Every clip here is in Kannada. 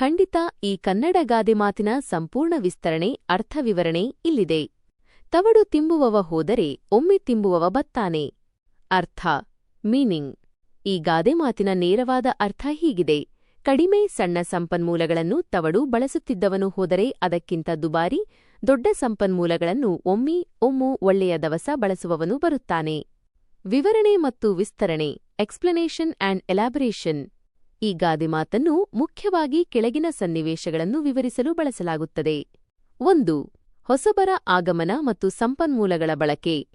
ಖಂಡಿತ ಈ ಕನ್ನಡ ಗಾದೆ ಮಾತಿನ ಸಂಪೂರ್ಣ ವಿಸ್ತರಣೆ ಅರ್ಥವಿವರಣೆ ಇಲ್ಲಿದೆ. ತವಡು ತಿಂಬುವವ ಹೋದರೆ, ಒಮ್ಮೆ ತಿಂಬುವವ ಬತ್ತಾನೆ. ಅರ್ಥ, ಮೀನಿಂಗ್. ಈ ಗಾದೆ ಮಾತಿನ ನೇರವಾದ ಅರ್ಥ ಹೀಗಿದೆ. ಕಡಿಮೆ ಸಣ್ಣ ಸಂಪನ್ಮೂಲಗಳನ್ನು ತವಡು ಬಳಸುತ್ತಿದ್ದವನು ಹೋದರೆ ಅದಕ್ಕಿಂತ ದುಬಾರಿ, ದೊಡ್ಡ ಸಂಪನ್ಮೂಲಗಳನ್ನು ಒಮ್ಮಿ, ಒಮ್ಮು, ಒಳ್ಳೆಯ ದವಸ ಬಳಸುವವನು ಬರುತ್ತಾನೆ. ವಿವರಣೆ ಮತ್ತು ವಿಸ್ತರಣೆ ಎಕ್ಸ್ಪ್ಲನೇಷನ್ ಆಂಡ್ ಎಲಾಬರೇಷನ್ ಈ ಗಾದೆ ಮಾತನ್ನು ಮುಖ್ಯವಾಗಿ ಕೆಳಗಿನ ಸನ್ನಿವೇಶಗಳನ್ನು ವಿವರಿಸಲು ಬಳಸಲಾಗುತ್ತದೆ. ಒಂದು, ಹೊಸಬರ ಆಗಮನ ಮತ್ತು ಸಂಪನ್ಮೂಲಗಳ ಬಳಕೆ.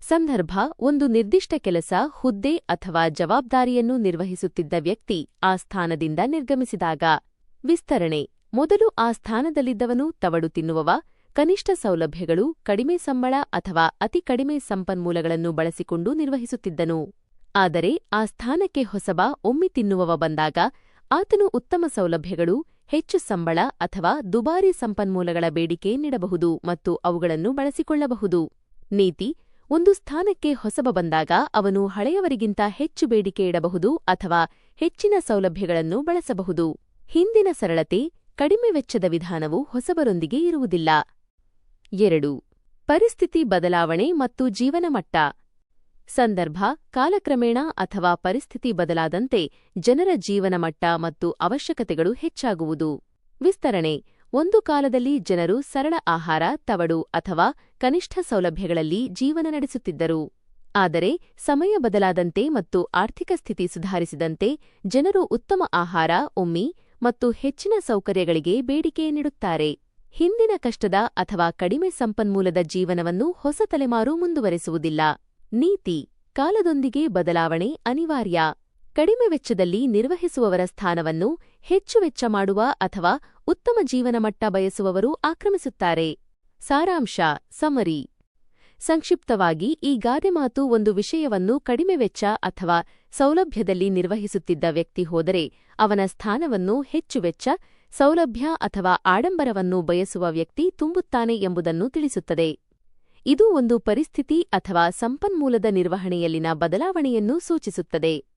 ಸಂದರ್ಭ, ಒಂದು ನಿರ್ದಿಷ್ಟ ಕೆಲಸ, ಹುದ್ದೆ ಅಥವಾ ಜವಾಬ್ದಾರಿಯನ್ನು ನಿರ್ವಹಿಸುತ್ತಿದ್ದ ವ್ಯಕ್ತಿ ಆ ಸ್ಥಾನದಿಂದ ನಿರ್ಗಮಿಸಿದಾಗ. ವಿಸ್ತರಣೆ, ಮೊದಲು ಆ ಸ್ಥಾನದಲ್ಲಿದ್ದವನು ತವಡು ತಿನ್ನುವವ, ಕನಿಷ್ಠ ಸೌಲಭ್ಯಗಳು, ಕಡಿಮೆ ಸಂಬಳ ಅಥವಾ ಅತಿ ಕಡಿಮೆ ಸಂಪನ್ಮೂಲಗಳನ್ನು ಬಳಸಿಕೊಂಡು ನಿರ್ವಹಿಸುತ್ತಿದ್ದನು. ಆದರೆ ಆ ಸ್ಥಾನಕ್ಕೆ ಹೊಸಬ ಒಮ್ಮಿ ತಿನ್ನುವವ ಬಂದಾಗ ಆತನು ಉತ್ತಮ ಸೌಲಭ್ಯಗಳು, ಹೆಚ್ಚು ಸಂಬಳ ಅಥವಾ ದುಬಾರಿ ಸಂಪನ್ಮೂಲಗಳ ಬೇಡಿಕೆ ನೀಡಬಹುದು ಮತ್ತು ಅವುಗಳನ್ನು ಬಳಸಿಕೊಳ್ಳಬಹುದು. ನೀತಿ, ಒಂದು ಸ್ಥಾನಕ್ಕೆ ಹೊಸಬ ಬಂದಾಗ ಅವನು ಹಳೆಯವರಿಗಿಂತ ಹೆಚ್ಚು ಬೇಡಿಕೆ ಇಡಬಹುದು ಅಥವಾ ಹೆಚ್ಚಿನ ಸೌಲಭ್ಯಗಳನ್ನು ಬಳಸಬಹುದು. ಹಿಂದಿನ ಸರಳತೆ, ಕಡಿಮೆ ವೆಚ್ಚದ ವಿಧಾನವು ಹೊಸಬರೊಂದಿಗೆ ಇರುವುದಿಲ್ಲ. ಎರಡು, ಪರಿಸ್ಥಿತಿ ಬದಲಾವಣೆ ಮತ್ತು ಜೀವನಮಟ್ಟ ಸಂದರ್ಭ, ಕಾಲಕ್ರಮೇಣ ಅಥವಾ ಪರಿಸ್ಥಿತಿ ಬದಲಾದಂತೆ ಜನರ ಜೀವನಮಟ್ಟ ಮತ್ತು ಅವಶ್ಯಕತೆಗಳು ಹೆಚ್ಚಾಗುವುದು. ವಿಸ್ತರಣೆ, ಒಂದು ಕಾಲದಲ್ಲಿ ಜನರು ಸರಳ ಆಹಾರ, ತವಡು ಅಥವಾ ಕನಿಷ್ಠ ಸೌಲಭ್ಯಗಳಲ್ಲಿ ಜೀವನ ನಡೆಸುತ್ತಿದ್ದರು. ಆದರೆ, ಸಮಯ ಬದಲಾದಂತೆ ಮತ್ತು ಆರ್ಥಿಕ ಸ್ಥಿತಿ ಸುಧಾರಿಸಿದಂತೆ ಜನರು ಉತ್ತಮ ಆಹಾರ, ಒಮ್ಮಿ ಮತ್ತು ಹೆಚ್ಚಿನ ಸೌಕರ್ಯಗಳಿಗೆ ಬೇಡಿಕೆ ನೀಡುತ್ತಾರೆ. ಹಿಂದಿನ ಕಷ್ಟದ ಅಥವಾ ಕಡಿಮೆ ಸಂಪನ್ಮೂಲದ ಜೀವನವನ್ನು ಹೊಸ ತಲೆಮಾರು ಮುಂದುವರೆಸುವುದಿಲ್ಲ. ನೀತಿ, ಕಾಲದೊಂದಿಗೆ ಬದಲಾವಣೆ ಅನಿವಾರ್ಯ. ಕಡಿಮೆ ವೆಚ್ಚದಲ್ಲಿ ನಿರ್ವಹಿಸುವವರ ಸ್ಥಾನವನ್ನು ಹೆಚ್ಚು ವೆಚ್ಚ ಮಾಡುವ ಅಥವಾ ಉತ್ತಮ ಜೀವನಮಟ್ಟ ಬಯಸುವವರು ಆಕ್ರಮಿಸುತ್ತಾರೆ. ಸಾರಾಂಶ ಸಮರಿ ಸಂಕ್ಷಿಪ್ತವಾಗಿ ಈ ಗಾದೆ ಮಾತು ಒಂದು ವಿಷಯವನ್ನು ಕಡಿಮೆ ವೆಚ್ಚ ಅಥವಾ ಸೌಲಭ್ಯದಲ್ಲಿ ನಿರ್ವಹಿಸುತ್ತಿದ್ದ ವ್ಯಕ್ತಿ ಹೋದರೆ ಅವನ ಸ್ಥಾನವನ್ನು ಹೆಚ್ಚು ವೆಚ್ಚ, ಸೌಲಭ್ಯ ಅಥವಾ ಆಡಂಬರವನ್ನು ಬಯಸುವ ವ್ಯಕ್ತಿ ತುಂಬುತ್ತಾನೆ ಎಂಬುದನ್ನು ತಿಳಿಸುತ್ತದೆ. ಇದು ಒಂದು ಪರಿಸ್ಥಿತಿ ಅಥವಾ ಸಂಪನ್ಮೂಲದ ನಿರ್ವಹಣೆಯಲ್ಲಿನ ಬದಲಾವಣೆಯನ್ನು ಸೂಚಿಸುತ್ತದೆ.